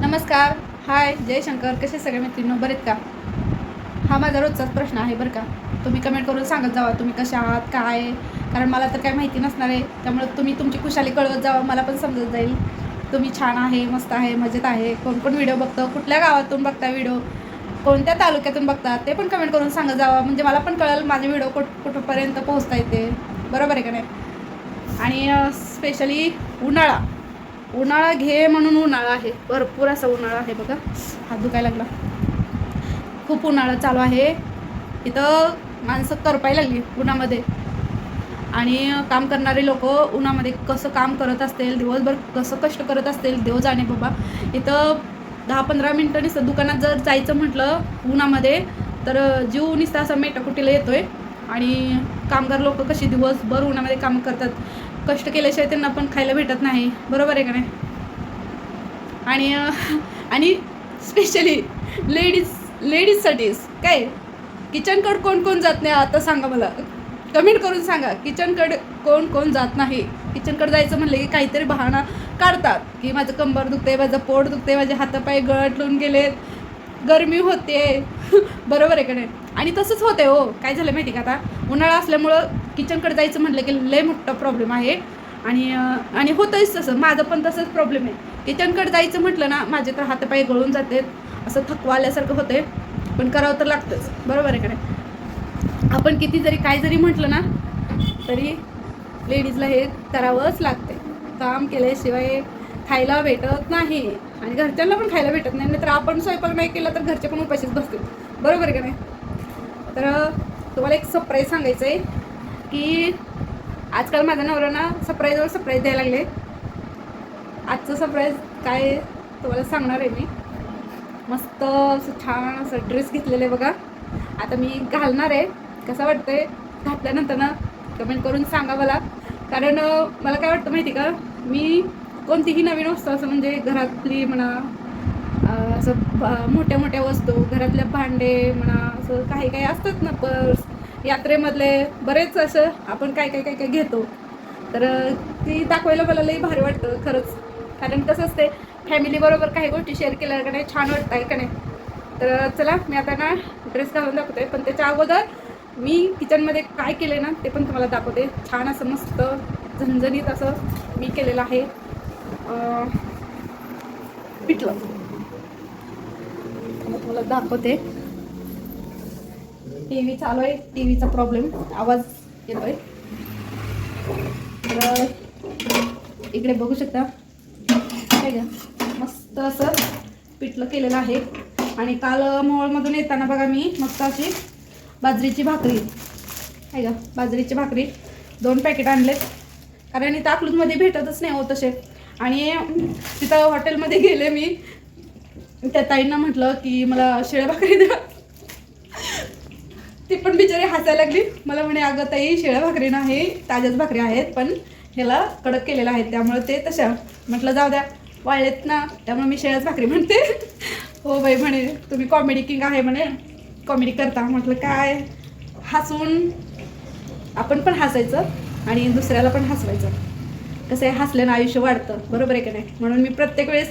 नमस्कार. हाय जयशंकर. कसे सगळे मैत्रिणी बरेत का? हा माझा रोजचाच प्रश्न आहे बरं का. तुम्ही कमेंट करून सांगत जावा तुम्ही कशा आहात काय? आहे. कारण मला तर काय माहिती नसणार आहे. त्यामुळे तुम्ही तुमची खुशाली कळवत जावा मला पण समजत जाईल. तुम्ही छान आहे मस्त आहे मजेत आहे. कोण कोण व्हिडिओ बघतो? कुठल्या गावातून बघता व्हिडिओ कोणत्या तालुक्यातून बघता? ते पण कमेंट करून सांगत जावा. म्हणजे मला पण कळेल माझे व्हिडिओ कुठ कुठपर्यंत पोहोचता येते बरोबर आहे का नाही? आणि स्पेशली उन्हाळा. उन्हाळा घे म्हणून उन्हाळा आहे. भरपूर असा उन्हाळा आहे बघा. हात दुखायला लागला. खूप उन्हाळा चालू आहे. इथं माणसं करपायला लागली उन्हामध्ये. आणि काम करणारे लोक उन्हामध्ये कसं काम करत असतील दिवसभर कसं कष्ट करत असतील देव जाणे बाबा. इथं दहा पंधरा मिनटं दुकानात जर जायचं म्हटलं उन्हामध्ये तर जीव निस्ता असा मेटाकुटीला येतोय. आणि कामगार लोक कशी दिवसभर उन्हामध्ये काम करतात? कष्ट केल्याशिवाय त्यांना पण खायला भेटत नाही. बरोबर आहे का नाही? आणि आणि स्पेशली लेडीज लेडीजसाठीच काय? किचनकडं कोण कोण जात नाही आता सांगा मला. कमेंट करून सांगा किचनकडे कोण कोण जात नाही? किचनकडे जायचं म्हणलं की काहीतरी बहाणा काढतात की माझं कंबर दुखते माझं पोट दुखते माझे हातापाय गळटलून गेलेत गरमी होते. बरोबर आहे का नाही? आणि तसंच होते हो. काय झालं माहिती का आता? उन्हाळा असल्यामुळं किचनकडे जायचं म्हटलं की लय मोठा प्रॉब्लेम आहे. आणि आणि होतंच तसं. माझं पण तसंच प्रॉब्लेम आहे. किचनकडे जायचं म्हटलं ना माझे तर हातपाय गळून जातात असं थकवा आल्यासारखं होतंय. पण करावं तर लागतंच. बरोबर आहे का नाही? आपण किती जरी काय जरी म्हटलं ना तरी लेडीजला हे करावंच लागते काम केल्याशिवाय खायला भेटत नाही. आणि घरच्यांना पण खायला भेटत नाही. नाहीतर आपण स्वयंपाक नाही केला तर घरचे पण उपाशीच बसतील. बरोबर आहे का नाही? तर तुम्हाला एक सरप्राईज सांगायचं आहे की आजकाल माझ्या नवऱ्यांना सरप्राईजवर सरप्राईज द्यायला लागले. आजचं सरप्राईज काय तुम्हाला सांगणार आहे मी. मस्त असं छान असं ड्रेस घेतलेलं आहे बघा. आता मी घालणार आहे. कसं वाटतंय? घातल्यानंतर ना कमेंट करून सांगा मला. कारण मला काय वाटतं माहिती का? मी कोणतीही नवीन वस्तू असं म्हणजे घरातली म्हणा असं मोठ्या मोठ्या वस्तू घरातल्या भांडे म्हणा असं काही काही असतात ना पर्स यात्रेमधले बरेच असं आपण काय काय काय काय घेतो. तर ती दाखवायला मला लई भारी वाटतं खरंच. कारण कसं असते फॅमिलीबरोबर काही गोष्टी शेअर केल्या का नाही छान वाटतं आहे का नाही? तर चला मी आता ना ड्रेस घालून दाखवते. पण त्याच्या अगोदर मी किचनमध्ये काय केले ना ते पण तुम्हाला दाखवते. छान असं मस्त झणझणीत असं मी केलेलं आहे. पिठलं. तुम्हाला दाखवते. टी व्ही चालू आहे. टी व्हीचा प्रॉब्लेम आवाज येतोय. तर इकडे बघू शकता. काय घ्या. मस्त असं पिठलं केलेलं आहे. आणि काल मोळमधून येताना बघा मी मस्त अशी बाजरीची भाकरी. आहे का बाजरीची भाकरी. दोन पॅकेट आणलेत. कारण इथं अकलूजमध्ये भेटतच नाही हो तसे. आणि तिथं हॉटेलमध्ये गेले मी. त्या ताईंना म्हटलं की मला शिळ्या भाकरी द्या. ती पण बिचारी हसायला लागली. मला म्हणे अगं ताई शेळ्या भाकरी नाही ताज्याच भाकरी आहेत पण ह्याला कडक केलेलं आहेत त्यामुळे ते तशा म्हटलं जाऊ द्या वाळलेत ना त्यामुळे मी शेळ्याच भाकरी म्हणते. हो बाई म्हणे तुम्ही कॉमेडी किंग आहे म्हणे कॉमेडी करता. म्हटलं काय? हसून आपण पण हसायचं आणि दुसऱ्याला पण हसवायचं. कसं आहे हसल्यानं आयुष्य वाढतं बरोबर आहे की नाही? म्हणून मी प्रत्येक वेळेस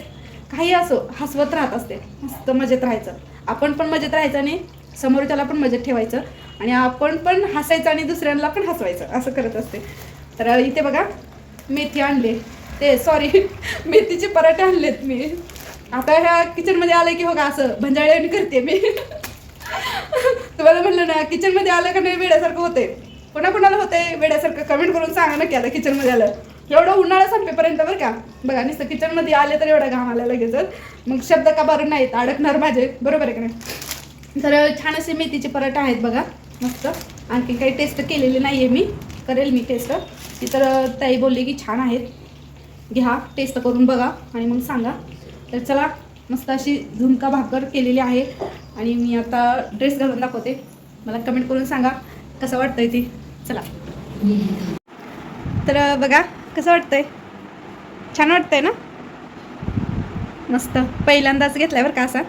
काही असो हसवत राहत असते मस्त मजेत राहायचं. आपण पण मजेत राहायचं आणि समोर त्याला पण मजेत ठेवायचं. आणि आपण पण हसायचं आणि दुसऱ्यांना पण हसवायचं. असं करत असते. तर इथे बघा मेथी आणले. ते सॉरी मेथीचे पराठे आणलेत मी. आता ह्या किचनमध्ये आलं की हो का असं भंजाळ्याने करते मी. तुम्हाला म्हणलं ना किचनमध्ये आलं का नाही वेड्यासारखं होते. कोणा कोणाला होते वेड्यासारखं? कमेंट करून सांगा ना की आता किचनमध्ये आलं. एवढं उन्हाळा संपेपर्यंत बरं का. बघा नुसतं किचनमध्ये आले तर एवढा घाम आला लगेचच. मग शब्द का बरं नाहीत? अडकणार माझे. बरोबर आहे का नाही? तर छान असे मेथीचे पराठा आहेत बघा मस्त. आणखी काही टेस्ट केलेली नाही आहे मी करेल मी टेस्ट ती तर ताई बोलली की छान आहेत. घ्या टेस्ट करून बघा आणि मग सांगा. तर चला मस्त अशी झुमका भाकर केलेली आहे. आणि मी आता ड्रेस घालून दाखवते. मला कमेंट करून सांगा कसं वाटतंय ती? चला. तर बघा कसं वाटतंय? छान वाटतंय ना? मस्त. पहिल्यांदाच घेतलाय बरं का असा?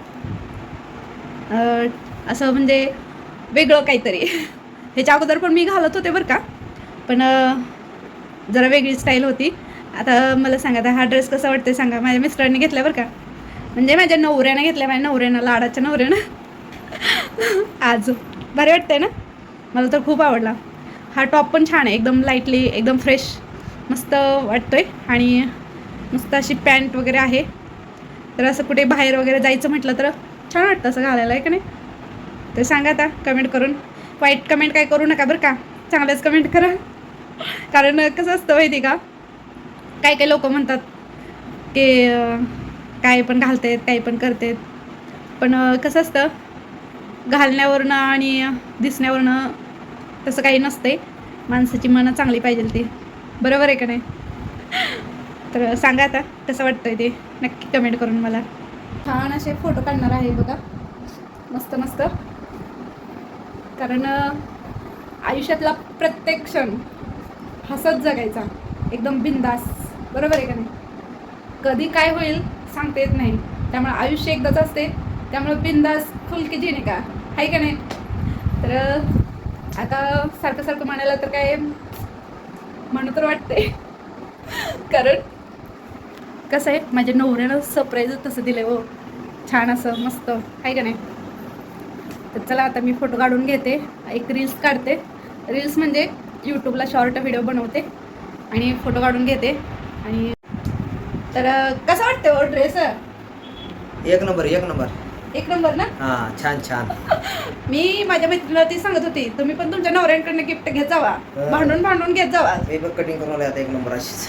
असं म्हणजे वेगळं काहीतरी. ह्याच्या अगोदर पण मी घालत होते बरं का. पण जरा वेगळी स्टाईल होती. आता मला सांगा आता हा ड्रेस कसा वाटते सांगा. माझ्या मिस्टरांनी घेतला बरं का. म्हणजे माझ्या नवऱ्यानं घेतल्या माझ्या नवऱ्यानं लाडाच्या नवऱ्यानं. आज. भारी वाटतंय ना? मला तर खूप आवडला. हा टॉप पण छान आहे. एकदम लाईटली एकदम फ्रेश मस्त वाटतोय. आणि मस्त अशी पॅन्ट वगैरे आहे. तर असं कुठे बाहेर वगैरे जायचं म्हटलं तर छान वाटतं असं घालायला आहे का नाही? तर सांगा आता कमेंट करून. वाईट कमेंट काय करू नका बरं का? चांगलंच कमेंट करा. कारण कसं असतं माहिती का? काय काय लोक म्हणतात की काय पण घालतायत काही पण करतायत. पण कसं असतं घालण्यावरनं आणि दिसण्यावरनं तसं काही नसतंय. माणसाची मनं चांगली पाहिजे ती. बरोबर आहे का नाही? तर सांगा आता कसं वाटतंय ते? नक्की कमेंट करून मला. छान असे फोटो काढणार आहे बघा. मस्त मस्त. कारण आयुष्यातला प्रत्येक क्षण हसत जगायचा. एकदम बिंदास. बरोबर आहे का नाही? कधी काय होईल सांगता येत नाही. त्यामुळे आयुष्य एकदाच असते. त्यामुळे बिंदास फुलकी जिने का? आहे का नाही? तर आता सारखं सारखं म्हणायला तर काय म्हणू तर वाटते कारण कसं आहे माझ्या नवऱ्यानं सरप्राईज तसं दिलं हो. छान असं मस्त. आहे का नाही? तर चला आता मी फोटो काढून घेते. एक रील्स काढते. रील्स म्हणजे यूट्यूबला शॉर्ट व्हिडिओ बनवते आणि फोटो काढून घेते. आणि तर कसं वाटतं हो ड्रेस एक नंबर एक नंबर. एक नंबर ना? हा छान छान. मी माझ्या मैत्रिणीला ती सांगत होती तुम्ही पण तुमच्या नवऱ्यांकडनं गिफ्ट घेत जावा. भांडून भांडून घेत जावा. मी बघ कटिंग करून एक नंबर अशीच.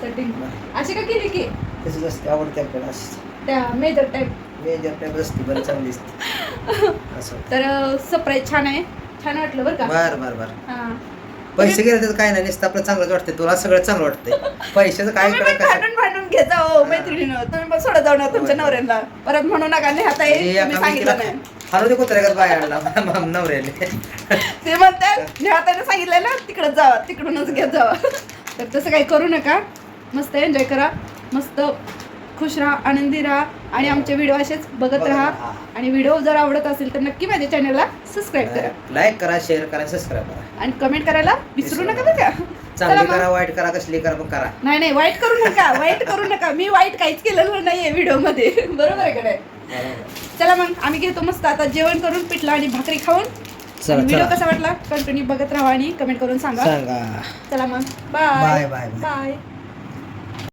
सेटिंग अशी का केली की? तशीच असते आवडते आपल्याला अशीच त्या मेजर टाईप मेजर टाईप असते बरं चांगली दिसते असं तर सरप्राईज छान आहे. छान वाटलं बरं का? बर बर बर. हा. पैसे गेले तर काय नाही नुसतं आपलं चांगलंच वाटते तुला सगळं चांगलं वाटतंय. पैशाचं काय तुम्ही करा पण कसं भांडून भांडून घेत हो मैत्रिणीनं. तुम्ही पण सोडत जाऊ ना तुमच्या होय. नवऱ्यांना परत म्हणू नका नाही आता हे तुम्ही सांगितलं नाही. हाणू दे कुत्र्यागत बाय आणला नवऱ्याने ते म्हणतात निहाताने सांगितलंय ना तिकडच जावा तिकडूनच घेत जावा. तर तसं काही करू नका. मस्त एन्जॉय करा. मस्त खुश राहा आनंदी राहा आणि आमचे व्हिडिओ असेच बघत राहा. आणि व्हिडिओ जर आवडत असेल तर नक्की माझ्या चॅनलला सबस्क्राईब करा. लाईक करा शेअर करा सबस्क्राईब करा. आणि कमेंट करायला विसरू नका बरं का. चला चांगली मग. करा वाईट करा कसली करा पण करा. नाही नाही वाईट करू नका वाईट करू नका. मी वाईट काहीच केलेलं नाहीये व्हिडिओमध्ये बरोबर आहे का नाही? बरोबर. चला मग आम्ही घेतो मस्त. आता जेवण करून पिठलं आणि भाकरी खाऊन. व्हिडिओ कसा वाटला? कंटिन्यू बघत राहा आणि कमेंट करून सांगा. सांगा. चला मग. Bye bye bye